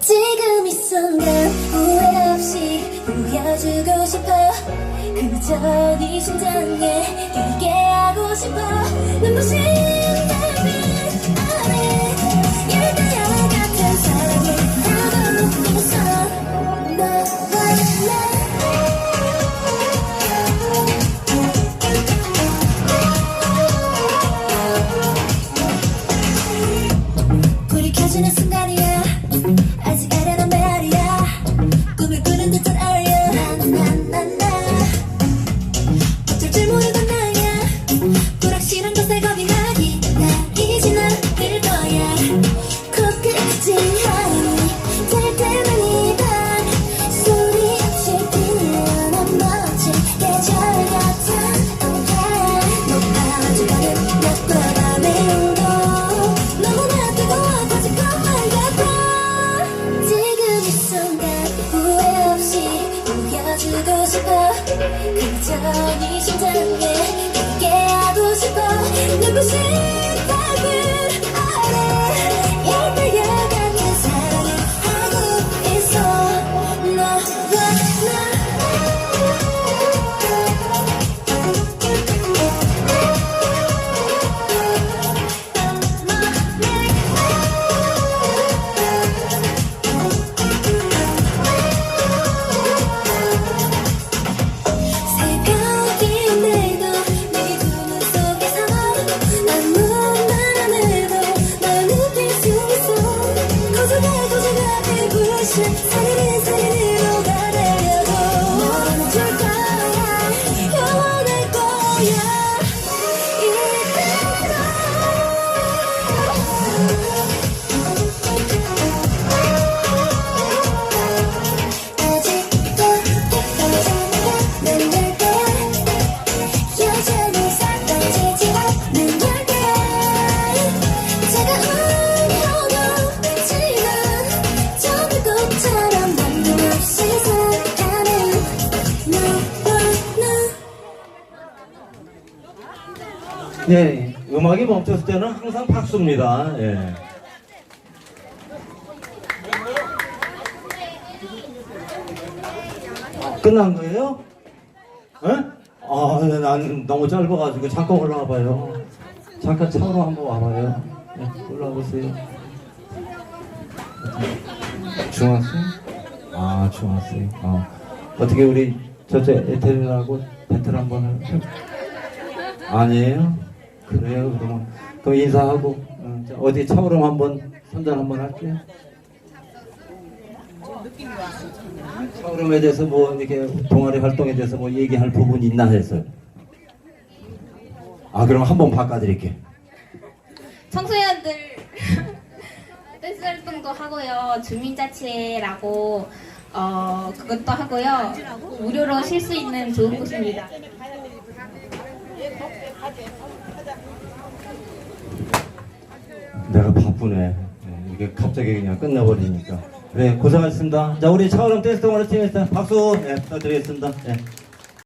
지금 이 순간 후회 없이 보여주고 싶어. 그저 네 심장에 들게 하고 싶어. 눈부신 달빛 아래 열대야 같은 사랑을 하고 있어. 너와 나 불이 보여주고 싶어. 그저 네 심장에 들게 하고 싶어. 눈부신 달빛 나 네, 음악이 멈췄을 때는 항상 박수입니다. 예. 끝난 거예요? 예? 아, 네, 난 너무 짧아가지고 잠깐 올라와봐요. 잠깐 차로 한번 와봐요. 네, 올라와보세요. 중학생? 아, 중학생. 어. 어떻게 우리 저쪽 에테르하고 배틀 한번 할까요? 아니에요? 그래요? 그러면 그럼 인사하고 어, 자, 어디 차오름 한번 선전 한번 할게요. 차오름에 대해서 뭐 이렇게 동아리 활동에 대해서 뭐 얘기할 부분 있나 해서. 아 그럼 한번 바꿔드릴게. 청소년들 댄스 활동도 하고요. 주민자치회라고 어 그것도 하고요. 무료로 쉴 수 있는 좋은 곳입니다. 내가 바쁘네. 네, 이게 갑자기 그냥 끝나버리니까. 네 고생하셨습니다. 자 우리 차오름 댄스 동아리 팀에서 박수 네, 부탁드리겠습니다. 네.